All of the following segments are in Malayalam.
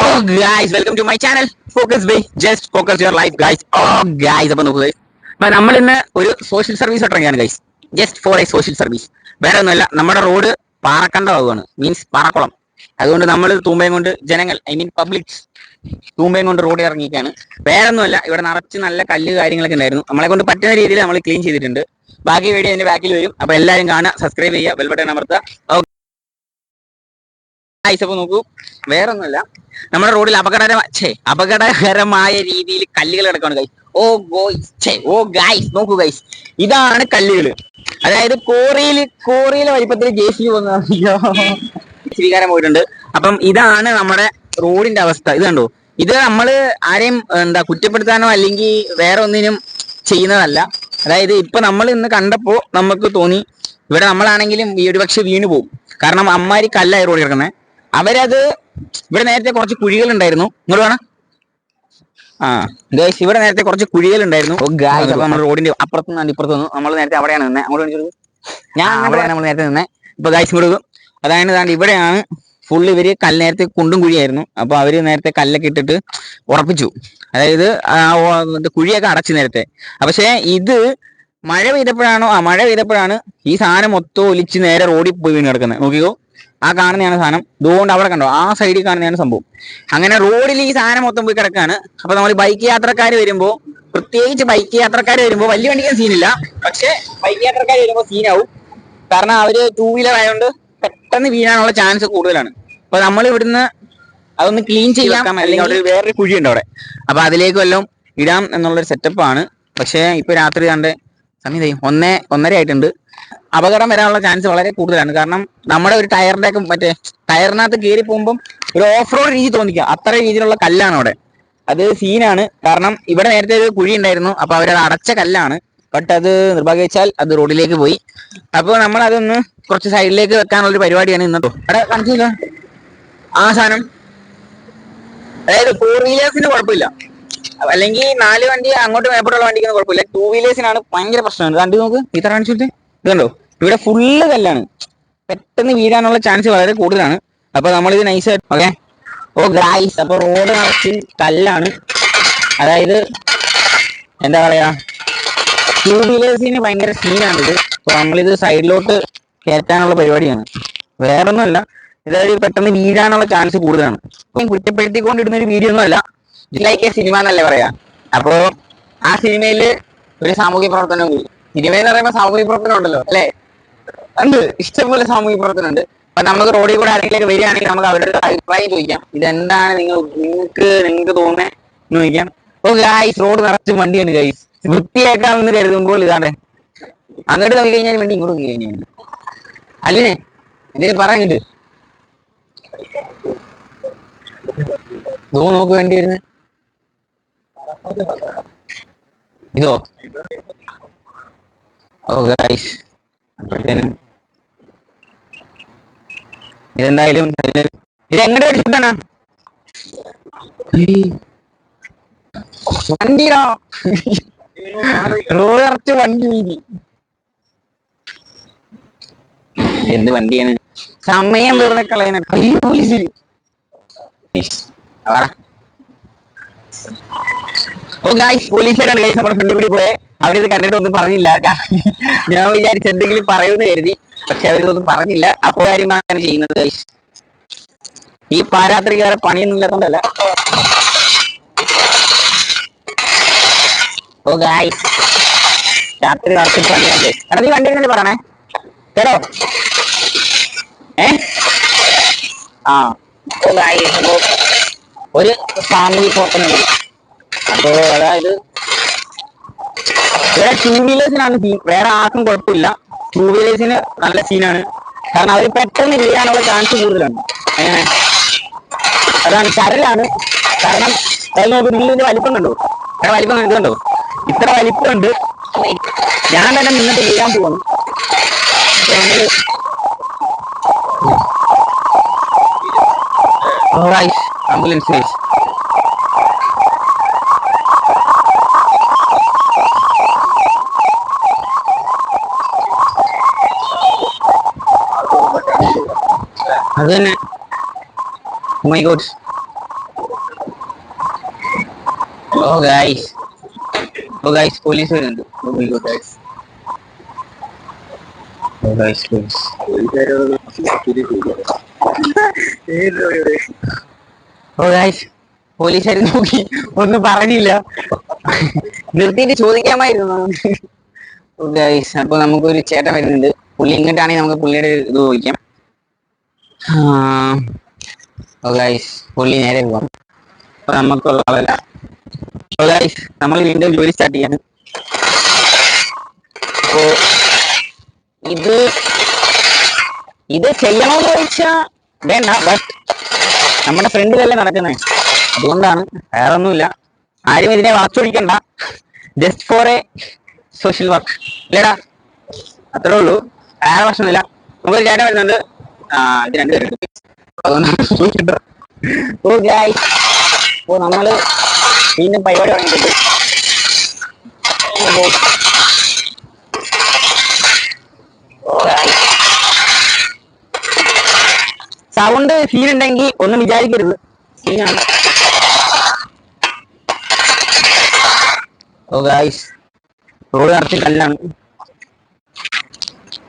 Oh guys welcome to my channel focus by just focus your life guys oh guys അപ്പൊ നോക്കുക. അപ്പൊ നമ്മൾ ഇന്ന് ഒരു social service ഇറങ്ങിയാണ് guys just for a social service വേറെ ഒന്നുമല്ല നമ്മുടെ റോഡ് പാറക്കണ്ടമാവുകയാണ് മീൻസ് പാറക്കുളം. അതുകൊണ്ട് നമ്മൾ തൂമ്പയും കൊണ്ട് ജനങ്ങൾ ഐ മീൻ പബ്ലിക് തൂമ്പയും കൊണ്ട് റോഡ് ഇറങ്ങിയിരിക്കുകയാണ്. വേറെ ഒന്നുമല്ല ഇവിടെ നിറച്ച് നല്ല കല്ല് കാര്യങ്ങളൊക്കെ ഉണ്ടായിരുന്നു. നമ്മളെ കൊണ്ട് പറ്റുന്ന രീതിയിൽ നമ്മൾ ക്ലീൻ ചെയ്തിട്ടുണ്ട്. ബാക്കി വീഡിയോ അതിന്റെ ബാക്കിൽ വരും. അപ്പൊ എല്ലാവരും കാണുക സബ്സ്ക്രൈബ് ചെയ്യുക ബെൽബട്ടൺ അമർത്തുക. അപ്പൊ നോക്കൂ. വേറെ ഒന്നുമല്ല നമ്മുടെ റോഡിൽ അപകടകര ഛേ അപകടകരമായ രീതിയിൽ കല്ലുകൾ കിടക്കാണ് ഗൈസ് ഓ ഗോയ്സ് ഛേ ഓ ഗൈസ് നോക്കൂ ഗൈസ് ഇതാണ് കല്ലുകൾ. അതായത് കോറിയിൽ കോറിയിലെ വലിപ്പത്തിൽ ജെ സി സ്വീകാരം പോയിട്ടുണ്ട്. അപ്പം ഇതാണ് നമ്മുടെ റോഡിന്റെ അവസ്ഥ. ഇത് കണ്ടോ? ഇത് നമ്മൾ ആരെയും എന്താ കുറ്റപ്പെടുത്താനോ അല്ലെങ്കിൽ വേറെ ഒന്നിനും ചെയ്യുന്നതല്ല. അതായത് ഇപ്പൊ നമ്മൾ ഇന്ന് കണ്ടപ്പോ നമുക്ക് തോന്നി ഇവിടെ നമ്മളാണെങ്കിലും ഈ ഒരു പക്ഷെ വീണു പോകും. കാരണം അമ്മാരി കല്ലായി റോഡ് കിടക്കുന്നത് അവരത് ഇവിടെ നേരത്തെ കുറച്ച് കുഴികൾ ഉണ്ടായിരുന്നു ഇങ്ങോട്ട് വേണം ആ ഗൈസ് ഇവിടെ നേരത്തെ കുറച്ച് കുഴികൾ ഉണ്ടായിരുന്നു ഗായ്സ് അപ്പൊ നമ്മൾ റോഡിന്റെ അപ്പുറത്തു നിന്ന് ഇപ്പുറത്തു നിന്ന് നമ്മൾ നേരത്തെ അവിടെയാണ് നിന്നെ. അങ്ങോട്ട് ഞാൻ അവിടെയാണ് നമ്മൾ നേരത്തെ നിന്നെ. ഇപ്പൊ ഗായ്സ് കൊടുക്കും അതായത് ദാണ്ട് ഇവിടെയാണ് ഫുള്ള് ഇവർ കല്ല് നേരത്തെ കുണ്ടും കുഴിയായിരുന്നു. അപ്പൊ അവർ നേരത്തെ കല്ലൊക്കെ ഇട്ടിട്ട് ഉറപ്പിച്ചു. അതായത് കുഴിയൊക്കെ അടച്ചു നേരത്തെ. പക്ഷേ ഇത് മഴ പെയ്തപ്പോഴാണോ ആ മഴ പെയ്തപ്പോഴാണ് ഈ സാധനം മൊത്തം ഒലിച്ച് നേരെ റോഡിൽ പോയി വീണ് കിടക്കുന്നത് നോക്കിക്കോ. ആ കാണുന്നതാണ് സാധനം. ഇതുകൊണ്ട് അവിടെ കണ്ടോ ആ സൈഡിൽ കാണുന്നതാണ് സംഭവം. അങ്ങനെ റോഡിൽ ഈ സാധനം മൊത്തം പോയി കിടക്കാണ്. അപ്പൊ നമ്മൾ ബൈക്ക് യാത്രക്കാർ വരുമ്പോൾ പ്രത്യേകിച്ച് ബൈക്ക് യാത്രക്കാർ വരുമ്പോൾ വലിയ വണ്ടിക്ക് സീനില്ല പക്ഷെ ബൈക്ക് യാത്രക്കാർ വരുമ്പോൾ സീനാവും കാരണം അവർ ടൂ വീലർ ആയതുകൊണ്ട് പെട്ടെന്ന് വീഴാനുള്ള ചാൻസ് കൂടുതലാണ്. അപ്പൊ നമ്മൾ ഇവിടുന്ന് അതൊന്ന് ക്ലീൻ ചെയ്യാം. അല്ലെങ്കിൽ വേറൊരു കുഴിയുണ്ട് അവിടെ. അപ്പൊ അതിലേക്ക് വല്ലതും ഇടാം എന്നുള്ളൊരു സെറ്റപ്പ് ആണ്. പക്ഷേ ഇപ്പൊ രാത്രി കണ്ട് സമയം ഒന്നേ ഒന്നര ആയിട്ടുണ്ട്. അപകടം വരാനുള്ള ചാൻസ് വളരെ കൂടുതലാണ്. കാരണം നമ്മുടെ ഒരു ടയറിന്റെ ഒക്കെ മറ്റേ ടയറിനകത്ത് കയറി പോകുമ്പോൾ ഒരു ഓഫ് റോഡ് രീതി തോന്നിക്കുക. അത്ര രീതിയിലുള്ള കല്ലാണ് അവിടെ. അത് സീനാണ് കാരണം ഇവിടെ നേരത്തെ ഒരു കുഴി ഉണ്ടായിരുന്നു. അപ്പൊ അവരത് അടച്ച കല്ലാണ്. ബട്ട് അത് നിർഭാഗ്യവശാൽ അത് റോഡിലേക്ക് പോയി. അപ്പോൾ നമ്മൾ അതൊന്ന് കുറച്ച് സൈഡിലേക്ക് വെക്കാനുള്ള ഒരു പരിപാടിയാണ് ഇന്നത്തെ അവിടെ കാണിച്ചില്ല ആ സാധനം. അതായത് ഫോർ വീലേഴ്സിന് കുഴപ്പമില്ല. അല്ലെങ്കിൽ നാല് വണ്ടി അങ്ങോട്ട് മേപ്പോട്ടുള്ള വണ്ടിക്ക് കുഴപ്പമില്ല. ടൂ വീലേഴ്സിനാണ് ഭയങ്കര പ്രശ്നമാണ് കണ്ടു നോക്ക്. ഇത്ര കാണിച്ചിട്ട്. ഇത് കണ്ടോ? ഇവിടെ ഫുള്ള് കല്ലാണ്. പെട്ടെന്ന് വീഴാനുള്ള ചാൻസ് വളരെ കൂടുതലാണ്. അപ്പൊ നമ്മളിത് നൈസ് ഓക്കെ. ഓ ഗായ്സ് അപ്പൊ റോഡ് നിറച്ച് കല്ലാണ്. അതായത് എന്താ പറയാ? ടൂ വീലേഴ്സിന് ഭയങ്കര സീനാണ് ഇത് അപ്പൊ നമ്മളിത് സൈഡിലോട്ട് കയറ്റാനുള്ള പരിപാടിയാണ്. വേറൊന്നുമല്ല. ഇതായത് പെട്ടെന്ന് വീഴാനുള്ള ചാൻസ് കൂടുതലാണ്. കുറ്റപ്പെടുത്തിക്കൊണ്ടിടുന്ന ഒരു വീഡിയോ ഒന്നും അല്ല ലൈക്ക് എ സിനിമ എന്നല്ലേ പറയാ? അപ്പോ ആ സിനിമയിൽ ഒരു സാമൂഹ്യ പ്രവർത്തനം കൂടി സിനിമ എന്ന് പറയുമ്പോൾ സാമൂഹ്യ പ്രവർത്തനം ഉണ്ടല്ലോ അല്ലേ? ഉണ്ട്. ഇഷ്ടംപോലെ സാമൂഹ്യ പ്രവർത്തനം ഉണ്ട്. അപ്പൊ നമുക്ക് റോഡിൽ കൂടെ ആരെങ്കിലും വരികയാണെങ്കിൽ നമുക്ക് അവരുടെ അഭിപ്രായം ചോദിക്കാം. ഇതെന്താണ് നിങ്ങൾ നിങ്ങൾക്ക് നിങ്ങൾക്ക് തോന്നുന്നത് ചോദിക്കാം. ഓ ഗായ്സ് റോഡ് നിറച്ച് വണ്ടിയാണ് ഗൈസ് വൃത്തിയാക്കാമെന്ന് കരുതുമ്പോൾ ഇതാണ്. അങ്ങോട്ട് നോക്കി കഴിഞ്ഞാൽ വണ്ടി ഇങ്ങോട്ട് നോക്കി കഴിഞ്ഞാൽ അല്ലേ? എന്തെങ്കിലും പറയാൻ ദോ നോക്ക് വേണ്ടി വരുന്നത് ഇതോ ഓ ഗൈസ് ഇതെന്തായാലും ഇത് എങ്ങനെ അടിച്ചിട്ടാണ് വണ്ടിടാ. റോഡ് നിറച്ച് വണ്ടി വീതി. എന്ത് വണ്ടിയാണ്? സമയം വെറുതെ കളയാൻ പോലീസിൽ ഓ ഗായ്സ് പോലീസുകാരാണ് ഗൈസ് നമ്മുടെ ഫ്രണ്ട് കൂടി പോയെ അവരിത് കണ്ടിട്ട് ഒന്നും പറഞ്ഞില്ല. ഞാൻ വിചാരിച്ച എന്തെങ്കിലും പറയുമെന്ന് കരുതി. പക്ഷെ അവരിതൊന്നും പറഞ്ഞില്ല. അപ്പോ കാര്യമാണ് ചെയ്യുന്നത് ഗൈസ് ഈ പാരാത്രി വേറെ പണിയൊന്നും ഇല്ലാത്തതല്ല ഓ ഗായ്സ് രാത്രി രാത്രി പണിയാണ് എടാ നീ വണ്ടി എന്നല്ലേ പറയണേ? കേട്ടോ? ഏ? ആ. ഗായ്സ് ഒരു ഫാമിലി പ്രവർത്തനം അപ്പോ അതായത് വേറെ ടൂ വീലേഴ്സിനാണ് സീൻ വേറെ ആർക്കും കുഴപ്പമില്ല. ടൂ വീലേഴ്സിന് നല്ല സീനാണ് കാരണം അവർ പെട്ടെന്ന് വീഴാനുള്ള ചാൻസ് കൂടുതലാണ്. അതാണ് ചരലാണ് കാരണം നിങ്ങളിതിന്റെ വലിപ്പം കണ്ടോ? ഇത്ര വലിപ്പം കണ്ടോ? ഇത്ര വലിപ്പമുണ്ട് ഞാൻ തന്നെ നിന്നിട്ട് ചെയ്യാൻ പോകുന്നു ആംബുലൻസ് അത് തന്നെ. My god oh oh police oh my god oh നോക്കി. ഒന്നും പറഞ്ഞില്ല. നിർത്തിയിട്ട് ചോദിക്കാമായിരുന്നു. ഗൈസ് അപ്പൊ നമുക്കൊരു ചേട്ടൻ വരുന്നുണ്ട്. പുള്ളി ഇങ്ങോട്ടാണെങ്കിൽ നമുക്ക് പുള്ളിയുടെ ഇത് ചോദിക്കാം. പുള്ളി നേരെ പോവാം. അപ്പൊ നമുക്കുള്ള ആളല്ല നമ്മൾ വീണ്ടും ജോലി സ്റ്റാർട്ട് ചെയ്യാണ്. അപ്പോ ഇത് ഇത് ചെയ്യണോന്ന് ചോദിച്ചാ വേണ്ട ബട്ട് നമ്മുടെ ഫ്രണ്ടിലല്ലേ നടക്കുന്നത് അതുകൊണ്ടാണ് വേറെ ഒന്നുമില്ല ആരും ഇതിനെ വളച്ചൊടിക്കണ്ട just for a social work ഇല്ലടാ അത്രേ ഉള്ളൂ. വേറെ പ്രശ്നമില്ല. നമുക്ക് ചേട്ടൻ വരുന്നുണ്ട്. ഇത് രണ്ടുപേരും അതുകൊണ്ടാണ് ഓ ഗായ് ഓ നമ്മൾ വീണ്ടും പരിപാടി തുടങ്ങിയിട്ടുണ്ട്. സൗണ്ട് ഫീൽ ഉണ്ടെങ്കിൽ ഒന്നും വിചാരിക്കരുത്. സീനാണ് ഓ ഗായ്സ് റോഡ് നിറച്ച് കല്ലാണ്.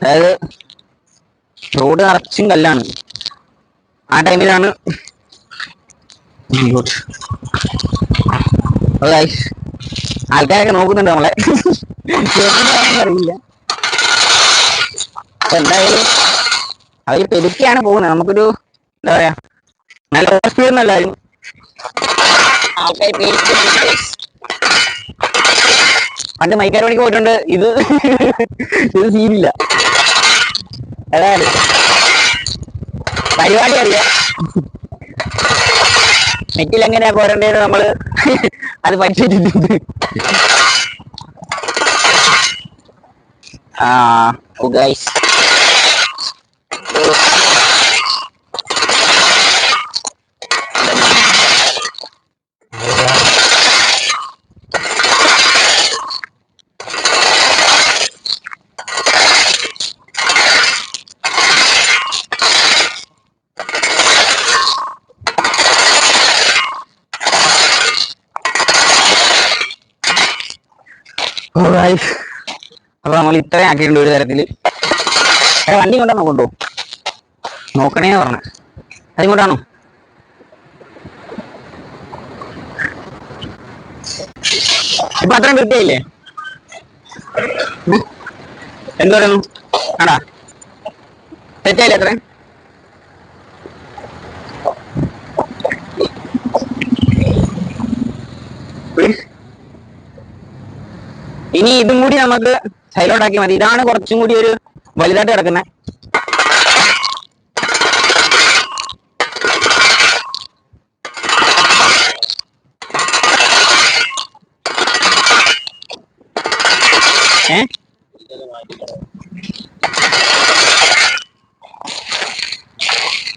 അതായത് റോഡ് നിറച്ചും കല്ലാണ്. ആ ടൈമിലാണ് ആൾക്കാരൊക്കെ നോക്കുന്നുണ്ട് നമ്മളെ. അറിയില്ല. എന്തായാലും അവർ പെരുക്കിയാണ് പോകുന്നത്. നമുക്കൊരു എന്താ പറയാ നല്ല ഓവർ സ്പീഡ് ഒന്നല്ലായിരുന്നു. പണ്ട് മൈക്കാർ പണിക്ക് പോയിട്ടുണ്ട്. ഇത് ഇത് സീനില്ല അതാണ് പരിപാടി അറിയാം നെറ്റിൽ എങ്ങനെയാ പോരണ്ടേന്ന് നമ്മൾ അത് പഠിച്ചിട്ടുണ്ട്. ആ ഗൈസ് Alright. അപ്പൊ നമ്മൾ ഇത്രയും ആക്കിയിട്ടുണ്ട് ഒരു തരത്തിൽ വണ്ടി കൊണ്ടാണോ കൊണ്ടോ നോക്കണേ പറഞ്ഞ. അതിങ്ങോട്ടാണോ ഇപ്പൊ അത്രയും വൃത്തിയായില്ലേ? എന്ത് പറയുന്നു? ആടാ. തെറ്റായില്ലേ അത്രയും? ഇനി ഇതും കൂടി നമുക്ക് സൈലോട്ട് ആക്കി മതി. ഇതാണ് കുറച്ചും കൂടി ഒരു വലുതായിട്ട് കിടക്കുന്നത് ഏ?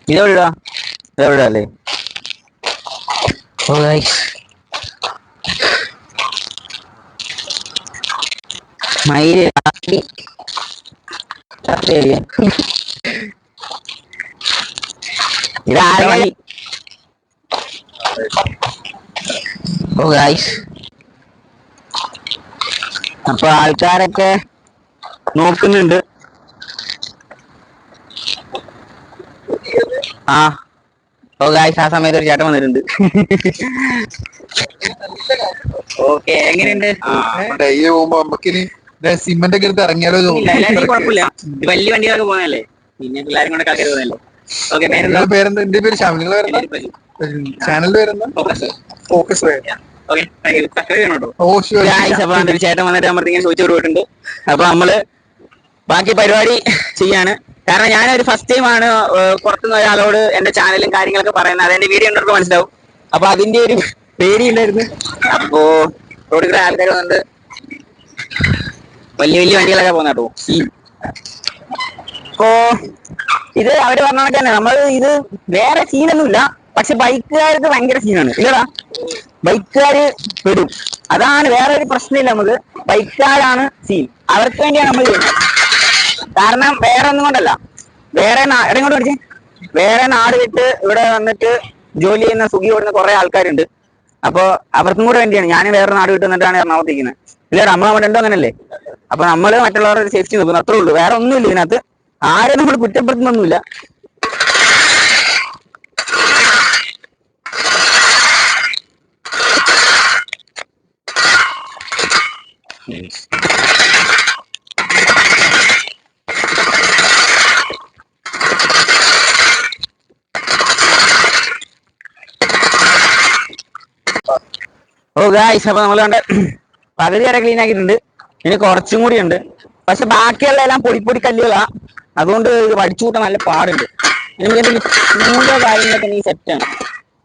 ഇതെവിടാ ഇതെവിടാ അല്ലേ? ഓ ഗൈസ് മയിൽ രാത്രി രാത്രി ഇത് ആറ് മണി ഓ ഗൈസ് അപ്പൊ ആൾക്കാരൊക്കെ നോക്കുന്നുണ്ട്. ആ. ഓ ഗായ്സ് ആ സമയത്ത് ഒരു ചേട്ടൻ വന്നിട്ടുണ്ട്. ഓക്കെ എങ്ങനെയുണ്ട്? സിമെന്റ് ഒക്കെ ഇറങ്ങിയാലോ വലിയ വണ്ടികളൊക്കെ പോകാനല്ലേ? പിന്നെ പിള്ളേരും കൂടെ കളിക്കാൻ പോകുന്നല്ലേ പേരെന്താ നിങ്ങളുടെ പേരെന്താ? എന്റെ പേര് ശ്യാം. നിങ്ങളെ ചാനലിന്റെ പേരെന്താ? ഫോക്കസ്. ചേട്ടൻ വന്നിട്ട് നമ്മുടെ ഇങ്ങനെ ചോദിച്ചു പോയിട്ടുണ്ട് അപ്പൊ നമ്മൾ ബാക്കി പരിപാടി ചെയ്യാണ്. കാരണം ഞാനൊരു ഫസ്റ്റ് ടൈം ആണ് പുറത്തുനിന്ന് ഒരാളോട് എന്റെ ചാനലും കാര്യങ്ങളൊക്കെ പറയുന്നത്. അതെന്റെ വീഡിയോ ഉണ്ടോ മനസ്സിലാവും. അപ്പൊ അതിന്റെ ഒരു പേടി ഉണ്ടായിരുന്നു. അപ്പോ റോഡിൽ കൂടെ ആൾക്കാർ വന്നിട്ട് വലിയ വലിയ വണ്ടികളൊക്കെ പോകുന്ന അപ്പോ ഇത് അവർ പറഞ്ഞ തന്നെ. നമ്മൾ ഇത് വേറെ സീനൊന്നുമില്ല പക്ഷെ ബൈക്കുകാർക്ക് ഭയങ്കര സീനാണ് ഇല്ലടാ. ബൈക്കുകാര് പെടും അതാണ് വേറെ ഒരു പ്രശ്നമില്ല നമുക്ക്. ബൈക്കുകാരാണ് സീൻ അവർക്ക് വേണ്ടിയാണ് നമ്മൾ കാരണം വേറെ ഒന്നും കൊണ്ടല്ല. വേറെ ഇങ്ങോട്ട് പഠിച്ചേ വേറെ നാട് വിട്ട് ഇവിടെ വന്നിട്ട് ജോലി ചെയ്യുന്ന സുഖി ഓടുന്ന കുറെ ആൾക്കാരുണ്ട്. അപ്പൊ അവർക്കും കൂടെ വേണ്ടിയാണ്. ഞാൻ വേറെ നാട് വിട്ട് വന്നിട്ടാണ് എറണാകുളത്തേക്കുന്നത് ഇല്ല നമ്മൾ അവിടെ ഉണ്ടോ അങ്ങനല്ലേ? അപ്പൊ നമ്മൾ മറ്റുള്ളവരുടെ സേഫ്റ്റി നോക്കുന്നു. അത്രേ ഉള്ളൂ. വേറെ ഒന്നുമില്ല ഇതിനകത്ത്. ആരും നമ്മൾ കുറ്റപ്പെടുത്തുന്നൊന്നുമില്ല. ഓ ഗായ്സ് അപ്പൊ നമ്മൾ കണ്ട പകുതി വരെ ക്ലീൻ ആക്കിയിട്ടുണ്ട്. ഇനി കുറച്ചും കൂടി ഉണ്ട്. പക്ഷെ ബാക്കിയുള്ള എല്ലാം പൊടി പൊടി കല്ലുകളാ. അതുകൊണ്ട് ഇത് വടിച്ചു കൂട്ടാൻ നല്ല പാടുണ്ട്. എനിക്ക് ഇതിന്റെ കാര്യങ്ങളൊക്കെ നീ സെറ്റാണ്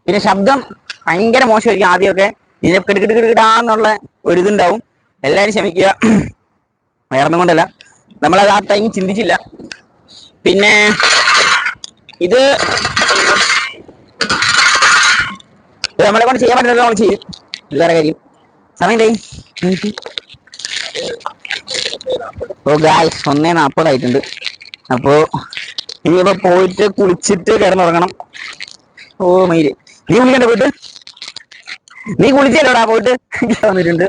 പിന്നെ ശബ്ദം ഭയങ്കര മോശമായിരിക്കും ആദ്യമൊക്കെ. ഇതിനെ കിടുകിടുകിടാന്നുള്ള ഒരു ഇതുണ്ടാവും. എല്ലാവരും ക്ഷമിക്കുക. വേറെ ഒന്നും കൊണ്ടല്ല. നമ്മളത് ആ ടൈം ചിന്തിച്ചില്ല. പിന്നെ ഇത് നമ്മളെ കൊണ്ട് ചെയ്യാൻ പറ്റുന്നത് നമ്മൾ ചെയ്യും. എല്ലാവരുടെ കാര്യം. സമയം ഓ ഗായ്സ് ഒന്നേ നാപ്പതായിട്ടുണ്ട്. അപ്പോ ഇനിയിപ്പോ പോയിട്ട് കുളിച്ചിട്ട് കിടന്നുറങ്ങണം. ഓ മയിൽ. നീ കുളിക്കണ്ട പോയിട്ട്? നീ കുളിച്ചല്ലോടാ പോയിട്ട്. വന്നിട്ടുണ്ട്.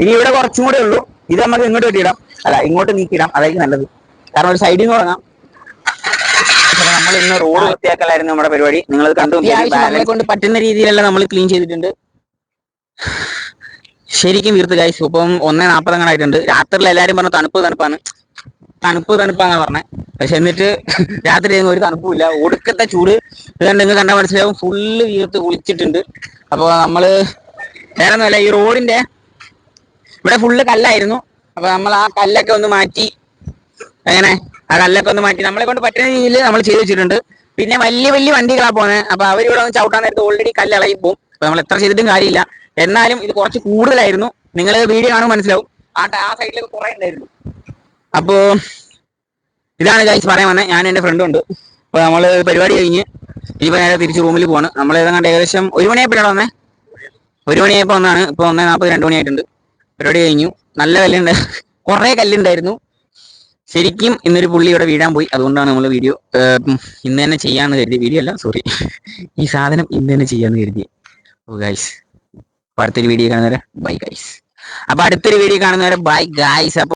ഇനി ഇവിടെ കുറച്ചും കൂടെ ഉള്ളൂ. ഇത് നമുക്ക് ഇങ്ങോട്ട് വെട്ടിയിടാം. അല്ല ഇങ്ങോട്ട് നീക്കിയിടാം അതായിരിക്കും നല്ലത്. കാരണം ഒരു സൈഡിൽ നിന്ന് തുടങ്ങാം നമ്മൾ ഇന്ന് റോഡ് വൃത്തിയാക്കലായിരുന്നു നമ്മുടെ പരിപാടി. നിങ്ങൾ കണ്ടു. കൊണ്ട് പറ്റുന്ന രീതിയിലല്ല നമ്മൾ ക്ലീൻ ചെയ്തിട്ടുണ്ട്. ശരിക്കും വീർത്ത് ഗൈസ് ഇപ്പം ഒന്നേ നാൽപ്പത് അങ്ങനെ ആയിട്ടുണ്ട്. രാത്രിയിൽ എല്ലാവരും പറഞ്ഞു തണുപ്പ് തണുപ്പാണ്. തണുപ്പ് തണുപ്പാന്നാ പറഞ്ഞത് പക്ഷെ എന്നിട്ട് രാത്രി ഒരു തണുപ്പുമില്ല ഒടുക്കത്തെ ചൂട്. ഇതുകൊണ്ട് നിങ്ങൾ കണ്ടാൽ മനസ്സിലാവും ഫുള്ള് വീർത്ത് കുളിച്ചിട്ടുണ്ട്. അപ്പൊ നമ്മൾ വേറെ ഒന്നുമല്ല ഈ റോഡിന്റെ ഇവിടെ ഫുള്ള് കല്ലായിരുന്നു. അപ്പൊ നമ്മൾ ആ കല്ലൊക്കെ ഒന്ന് മാറ്റി അങ്ങനെ ആ കല്ലൊക്കെ ഒന്ന് മാറ്റി. നമ്മളെ കൊണ്ട് പറ്റുന്ന രീതിയിൽ നമ്മൾ ചെയ്തു വെച്ചിട്ടുണ്ട്. പിന്നെ വലിയ വലിയ വണ്ടികളാ പോകുന്നത് അപ്പൊ അവരിവിടെ ഒന്ന് ചവിട്ടാൻ നേരത്ത് ഓൾറെഡി കല്ല് ഇളകി പോകും അപ്പൊ നമ്മൾ എത്ര ചെയ്തിട്ടും കാര്യമില്ല. എന്നാലും ഇത് കുറച്ച് കൂടുതലായിരുന്നു. നിങ്ങൾ വീഡിയോ കാണുമ്പോൾ മനസ്സിലാവും. ആ ആ സൈഡിലൊക്കെ കുറെ ഉണ്ടായിരുന്നു. അപ്പോ ഇതാണ് ഗൈസ് പറയാൻ വന്നത് ഞാൻ എന്റെ ഫ്രണ്ടും ഉണ്ട്. അപ്പോൾ നമ്മൾ പരിപാടി കഴിഞ്ഞ് ഇനിയിപ്പോൾ നേരെ തിരിച്ച് റൂമിൽ പോവാണ്. നമ്മൾ ഏതാണ്ട് ഏകദേശം ഒരു മണിയായപ്പോഴാണ് വന്നേ. ഒരു മണിയായപ്പോ വന്നാണ്. ഇപ്പൊ ഒന്നേ നാൽപ്പത് രണ്ട് മണിയായിട്ടുണ്ട്. പരിപാടി കഴിഞ്ഞു. നല്ല കല്ലുണ്ട്. കുറെ കല്ലുണ്ടായിരുന്നു. ശരിക്കും ഇന്നൊരു പുള്ളി ഇവിടെ വീഴാൻ പോയി. അതുകൊണ്ടാണ് നമ്മൾ വീഡിയോ ഇന്ന് തന്നെ ചെയ്യാന്ന് കരുതി. വീഡിയോ അല്ല സോറി ഈ സാധനം ഇന്ന് തന്നെ ചെയ്യാന്ന് കരുതി. ഓ ഗൈസ് അടുത്തൊരു വീഡിയോ കാണുന്നവരെ ബൈ ഗൈസ് അപ്പൊ അടുത്തൊരു വീഡിയോ കാണുന്നവരെ ബൈ ഗൈസ് അപ്പൊ